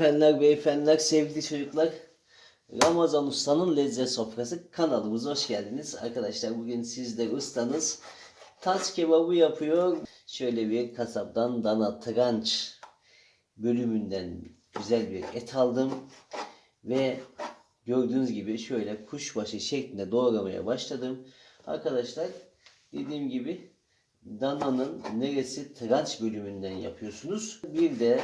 Hanımefendiler, beyefendiler, sevgili çocuklar. Ramazan Usta'nın Lezzet Sofrası kanalımıza hoş geldiniz. Arkadaşlar bugün sizde ustanız tas kebabı yapıyor. Şöyle bir kasaptan dana tranç bölümünden güzel bir et aldım. Ve gördüğünüz gibi şöyle kuşbaşı şeklinde doğramaya başladım. Arkadaşlar dediğim gibi dananın neresi tranç bölümünden yapıyorsunuz. Bir de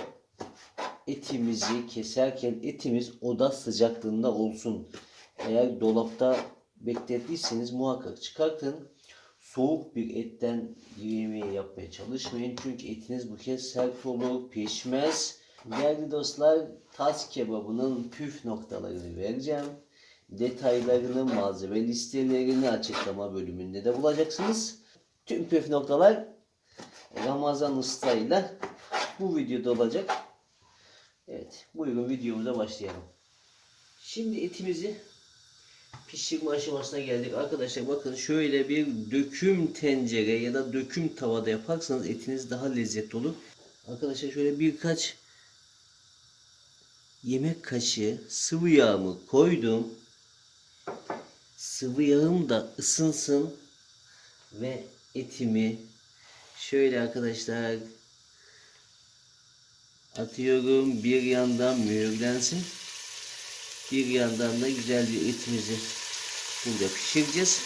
etimizi keserken etimiz oda sıcaklığında olsun. Eğer dolapta beklettiyseniz muhakkak çıkartın. Soğuk bir etten yemeği yapmaya çalışmayın. Çünkü etiniz bu kez sert olur, pişmez. Değerli dostlar, tas kebabının püf noktalarını vereceğim. Detaylarını, malzeme listelerini açıklama bölümünde de bulacaksınız. Tüm püf noktalar Ramazan Usta ile bu videoda olacak. Evet, buyurun videomuza başlayalım. Şimdi etimizi pişirme aşamasına geldik. Arkadaşlar bakın şöyle bir döküm tencere ya da döküm tavada yaparsanız etiniz daha lezzetli olur. Arkadaşlar şöyle birkaç yemek kaşığı sıvı yağımı koydum. Sıvı yağım da ısınsın ve etimi şöyle arkadaşlar atıyorum bir yandan mühürlensin bir yandan da güzel bir etimizi burada pişireceğiz.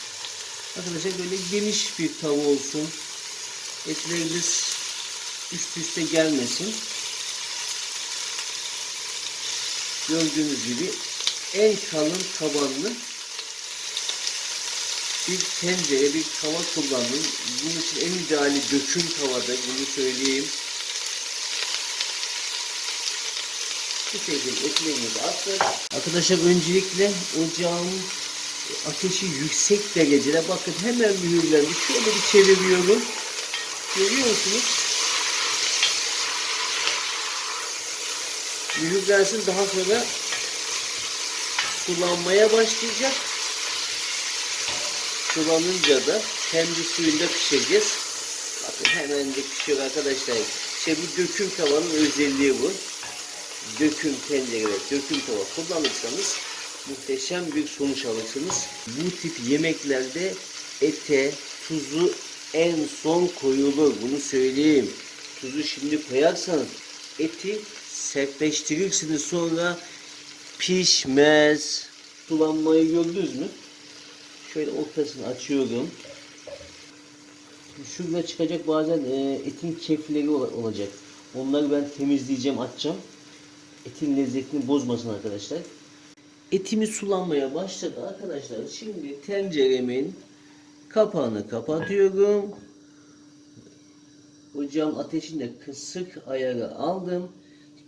Arkadaşlar böyle geniş bir tava olsun. Etlerimiz üst üste gelmesin. Gördüğünüz gibi en kalın tabanlı bir tencere bir tava kullandım. Bunun için en ideali döküm tavada bunu söyleyeyim Bu şekilde etlerimizi attık. Arkadaşlar öncelikle ocağın ateşi yüksek derecede bakın hemen mühürlendi. Şöyle bir çeviriyorum. Görüyor musunuz? Mühürlensin daha sonra sulanmaya başlayacak. Sulanınca da kendi suyunda pişireceğiz. Bakın hemen de pişiyor arkadaşlar. İşte bu döküm tavanın özelliği bu döküm tencere döküm tava kullanırsanız muhteşem bir sonuç alırsınız. Bu tip yemeklerde ete tuzu en son koyulur. Bunu söyleyeyim. Tuzu şimdi koyarsanız eti sertleştirirsiniz sonra pişmez. Sulanmayı gördünüz mü? Şöyle ortasını açıyorum. Şurada çıkacak bazen e, etin kefleri olacak. Onları ben temizleyeceğim, atacağım etin lezzetini bozmasın arkadaşlar. Etimi sulanmaya başladı arkadaşlar. Şimdi tenceremin kapağını kapatıyorum. Ocağın ateşini de kısık ayarı aldım.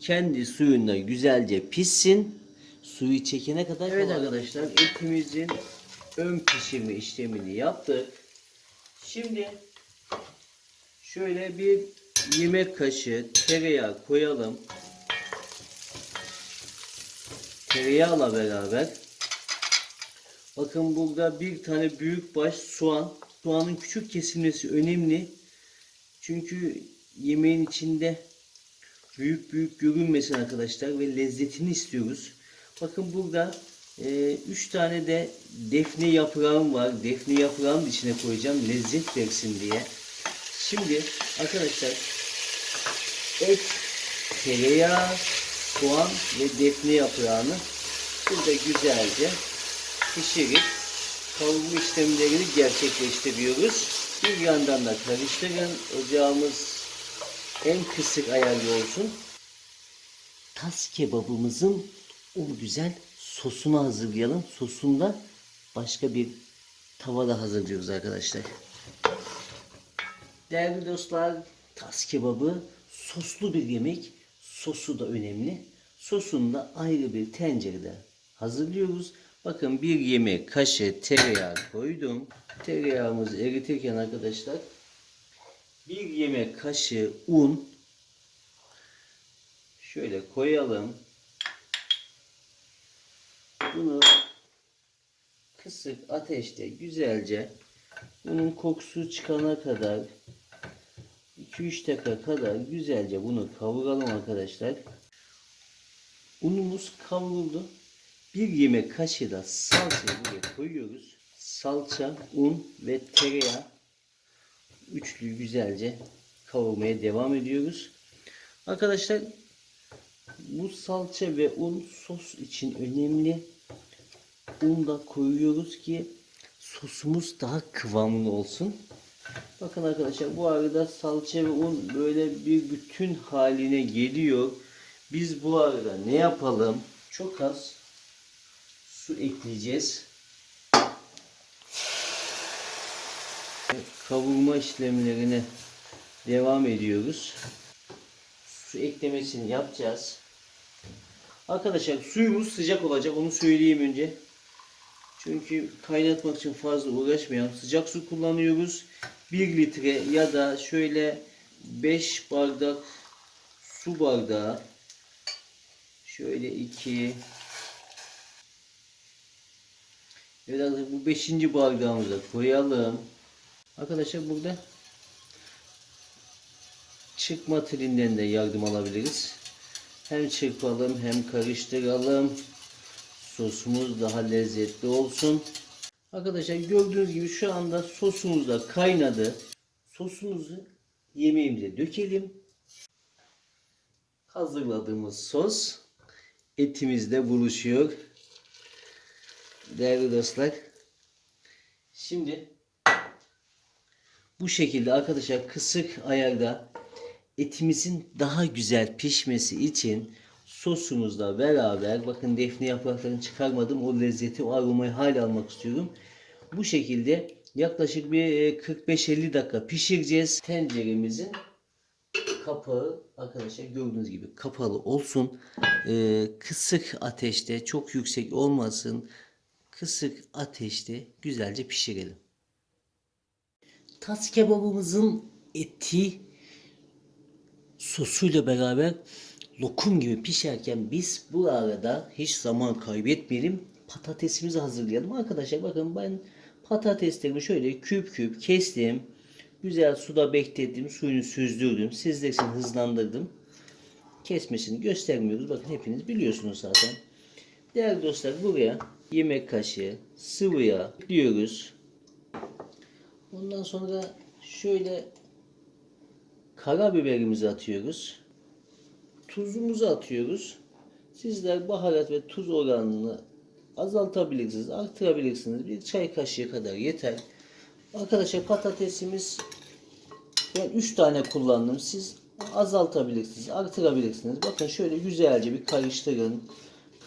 Kendi suyunda güzelce pişsin. Suyu çekene kadar. Evet arkadaşlar etimizin ön pişirme işlemini yaptık. Şimdi şöyle bir yemek kaşığı tereyağı koyalım tereyağla beraber. Bakın burada bir tane büyük baş soğan. Soğanın küçük kesilmesi önemli. Çünkü yemeğin içinde büyük büyük görünmesin arkadaşlar ve lezzetini istiyoruz. Bakın burada 3 e, tane de defne yaprağım var. Defne yaprağını içine koyacağım lezzet versin diye. Şimdi arkadaşlar et tereyağı soğan ve defne yaprağını burada güzelce pişirip kavurma işlemlerini gerçekleştiriyoruz. Bir yandan da karıştırın. Ocağımız en kısık ayarlı olsun. Tas kebabımızın o güzel sosunu hazırlayalım. Sosunda başka bir tavada hazırlıyoruz arkadaşlar. Değerli dostlar, tas kebabı soslu bir yemek. Sosu da önemli. Sosunu da ayrı bir tencerede hazırlıyoruz. Bakın bir yemek kaşığı tereyağı koydum. Tereyağımızı eritirken arkadaşlar bir yemek kaşığı un şöyle koyalım. Bunu kısık ateşte güzelce bunun kokusu çıkana kadar 2-3 dakika kadar güzelce bunu kavuralım arkadaşlar. Unumuz kavruldu. Bir yemek kaşığı da salçayı buraya koyuyoruz. Salça, un ve tereyağı üçlüyü güzelce kavurmaya devam ediyoruz. Arkadaşlar bu salça ve un sos için önemli. Un da koyuyoruz ki sosumuz daha kıvamlı olsun. Bakın arkadaşlar bu arada salça ve un böyle bir bütün haline geliyor. Biz bu arada ne yapalım? Çok az su ekleyeceğiz. Kavurma işlemlerine devam ediyoruz. Su eklemesini yapacağız. Arkadaşlar suyumuz sıcak olacak onu söyleyeyim önce. Çünkü kaynatmak için fazla uğraşmayalım. Sıcak su kullanıyoruz. 1 litre ya da şöyle 5 bardak su bardağı şöyle 2 Evet arkadaşlar bu 5. bardağımıza koyalım. Arkadaşlar burada çıkma tilinden de yardım alabiliriz. Hem çırpalım hem karıştıralım. Sosumuz daha lezzetli olsun. Arkadaşlar gördüğünüz gibi şu anda sosumuz da kaynadı. Sosumuzu yemeğimize dökelim. Hazırladığımız sos etimizle buluşuyor. Değerli dostlar. Şimdi bu şekilde arkadaşlar kısık ayarda etimizin daha güzel pişmesi için sosumuzla beraber bakın defne yapraklarını çıkarmadım o lezzeti o aromayı hala almak istiyorum. Bu şekilde yaklaşık bir e, 45-50 dakika pişireceğiz. Tenceremizin kapağı arkadaşlar gördüğünüz gibi kapalı olsun. Ee, kısık ateşte çok yüksek olmasın. Kısık ateşte güzelce pişirelim. Tas kebabımızın eti sosuyla beraber lokum gibi pişerken biz bu arada hiç zaman kaybetmeyelim. Patatesimizi hazırlayalım. Arkadaşlar bakın ben patateslerimi şöyle küp küp kestim. Güzel suda beklettim. Suyunu süzdürdüm. Sizler için hızlandırdım. Kesmesini göstermiyoruz. Bakın hepiniz biliyorsunuz zaten. Değerli dostlar buraya yemek kaşığı sıvı yağ ekliyoruz. Ondan sonra şöyle karabiberimizi atıyoruz. Tuzumuzu atıyoruz. Sizler baharat ve tuz oranını azaltabilirsiniz, artırabilirsiniz. Bir çay kaşığı kadar yeter. Arkadaşlar patatesimiz ben 3 tane kullandım. Siz azaltabilirsiniz, artırabilirsiniz. Bakın şöyle güzelce bir karıştırın.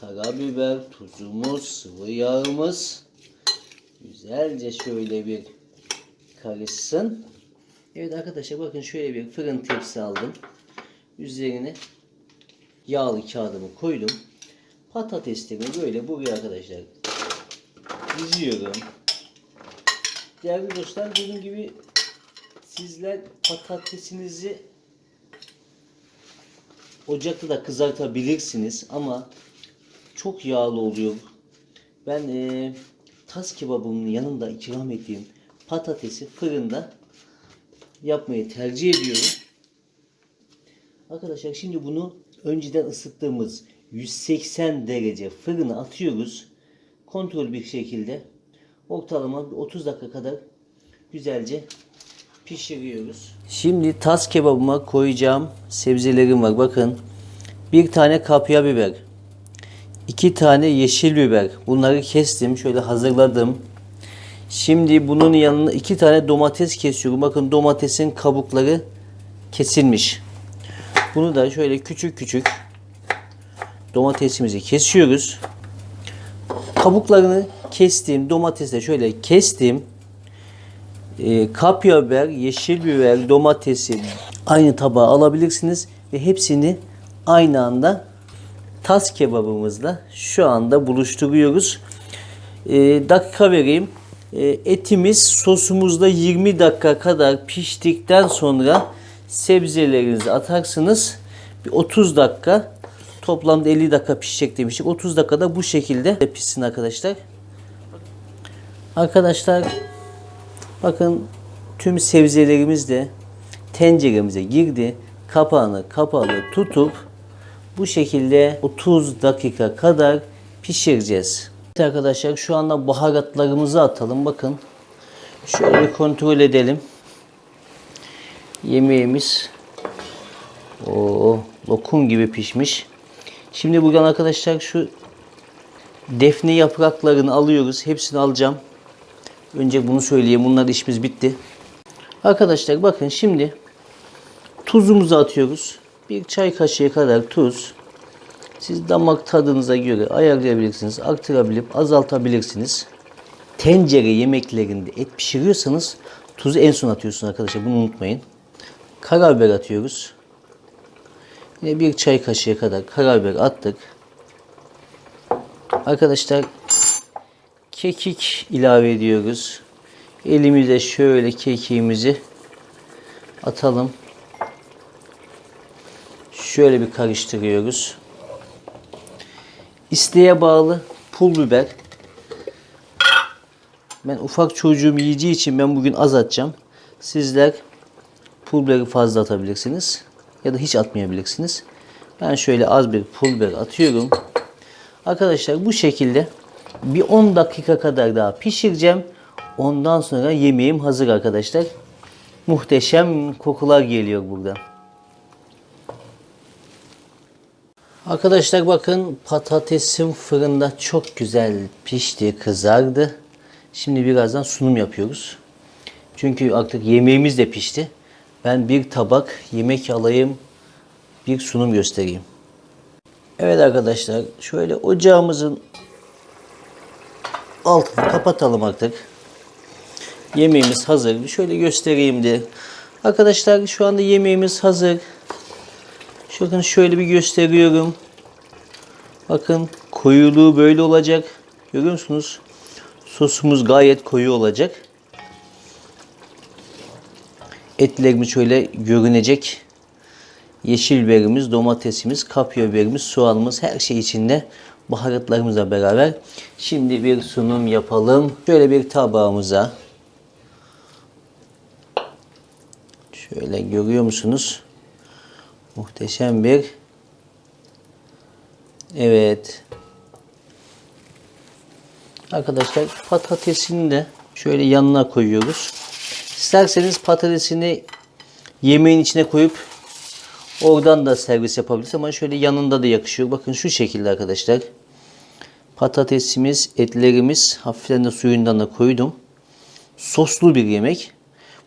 Karabiber, tuzumuz, sıvı yağımız güzelce şöyle bir karışsın. Evet arkadaşlar bakın şöyle bir fırın tepsi aldım. Üzerine yağlı kağıdımı koydum. Patateslerimi böyle buraya arkadaşlar diziyorum. Değerli dostlar dediğim gibi sizler patatesinizi ocakta da kızartabilirsiniz ama çok yağlı oluyor. Ben e, tas kebabımın yanında ikram ettiğim patatesi fırında yapmayı tercih ediyorum. Arkadaşlar şimdi bunu önceden ısıttığımız 180 derece fırına atıyoruz. Kontrol bir şekilde ortalama 30 dakika kadar güzelce pişiriyoruz. Şimdi tas kebabıma koyacağım sebzelerim var. Bakın bir tane kapya biber, iki tane yeşil biber. Bunları kestim, şöyle hazırladım. Şimdi bunun yanına iki tane domates kesiyorum. Bakın domatesin kabukları kesilmiş. Bunu da şöyle küçük küçük domatesimizi kesiyoruz. Kabuklarını kestim. Domatesi de şöyle kestim. E, kapya biber, yeşil biber, domatesi aynı tabağa alabilirsiniz. Ve hepsini aynı anda tas kebabımızla şu anda buluşturuyoruz. E, dakika vereyim. E, etimiz sosumuzda 20 dakika kadar piştikten sonra sebzelerinizi atarsınız. Bir 30 dakika toplamda 50 dakika pişecek demiştik. 30 dakikada bu şekilde pişsin arkadaşlar. Arkadaşlar bakın tüm sebzelerimiz de tenceremize girdi. Kapağını kapalı tutup Bu şekilde 30 dakika kadar pişireceğiz. Evet arkadaşlar şu anda baharatlarımızı atalım. Bakın. Şöyle kontrol edelim. Yemeğimiz o lokum gibi pişmiş. Şimdi buradan arkadaşlar şu defne yapraklarını alıyoruz. Hepsini alacağım. Önce bunu söyleyeyim. Bunlar işimiz bitti. Arkadaşlar bakın şimdi tuzumuzu atıyoruz. Bir çay kaşığı kadar tuz. Siz damak tadınıza göre ayarlayabilirsiniz. Arttırabilip azaltabilirsiniz. Tencere yemeklerinde et pişiriyorsanız tuzu en son atıyorsunuz arkadaşlar. Bunu unutmayın. Karabiber atıyoruz. Yine bir çay kaşığı kadar karabiber attık. Arkadaşlar kekik ilave ediyoruz. Elimize şöyle kekiğimizi atalım. Şöyle bir karıştırıyoruz. İsteğe bağlı pul biber. Ben ufak çocuğum yiyeceği için ben bugün az atacağım. Sizler pul biberi fazla atabilirsiniz. Ya da hiç atmayabilirsiniz. Ben şöyle az bir pul biber atıyorum. Arkadaşlar bu şekilde bir 10 dakika kadar daha pişireceğim. Ondan sonra yemeğim hazır arkadaşlar. Muhteşem kokular geliyor buradan. Arkadaşlar bakın patatesim fırında çok güzel pişti, kızardı. Şimdi birazdan sunum yapıyoruz. Çünkü artık yemeğimiz de pişti. Ben bir tabak yemek alayım, bir sunum göstereyim. Evet arkadaşlar şöyle ocağımızın altını kapatalım artık. Yemeğimiz hazır. Şöyle göstereyim de. Arkadaşlar şu anda yemeğimiz hazır. Bakın şöyle bir gösteriyorum. Bakın koyuluğu böyle olacak. Görüyor musunuz? Sosumuz gayet koyu olacak. Etlerimiz şöyle görünecek. Yeşil biberimiz, domatesimiz, kapya biberimiz, soğanımız her şey içinde baharatlarımızla beraber. Şimdi bir sunum yapalım. Şöyle bir tabağımıza şöyle görüyor musunuz? Muhteşem bir Evet. Arkadaşlar patatesini de şöyle yanına koyuyoruz. İsterseniz patatesini yemeğin içine koyup oradan da servis yapabiliriz ama şöyle yanında da yakışıyor. Bakın şu şekilde arkadaşlar. Patatesimiz, etlerimiz hafiften de suyundan da koydum. Soslu bir yemek.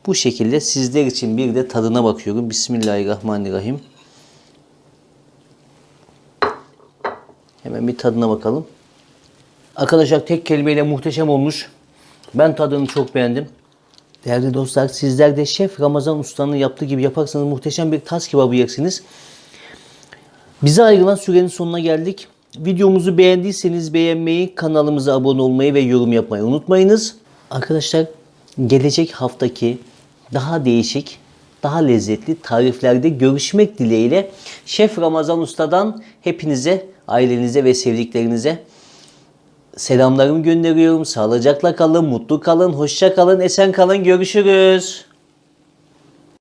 Bu şekilde sizler için bir de tadına bakıyorum. Bismillahirrahmanirrahim. Hemen bir tadına bakalım. Arkadaşlar tek kelimeyle muhteşem olmuş. Ben tadını çok beğendim. Değerli dostlar sizler de Şef Ramazan Usta'nın yaptığı gibi yaparsanız muhteşem bir tas kebabı yersiniz. Bize ayrılan sürenin sonuna geldik. Videomuzu beğendiyseniz beğenmeyi, kanalımıza abone olmayı ve yorum yapmayı unutmayınız. Arkadaşlar gelecek haftaki daha değişik, daha lezzetli tariflerde görüşmek dileğiyle Şef Ramazan Usta'dan hepinize, ailenize ve sevdiklerinize selamlarımı gönderiyorum. Sağlıcakla kalın, mutlu kalın, hoşça kalın, esen kalın. Görüşürüz.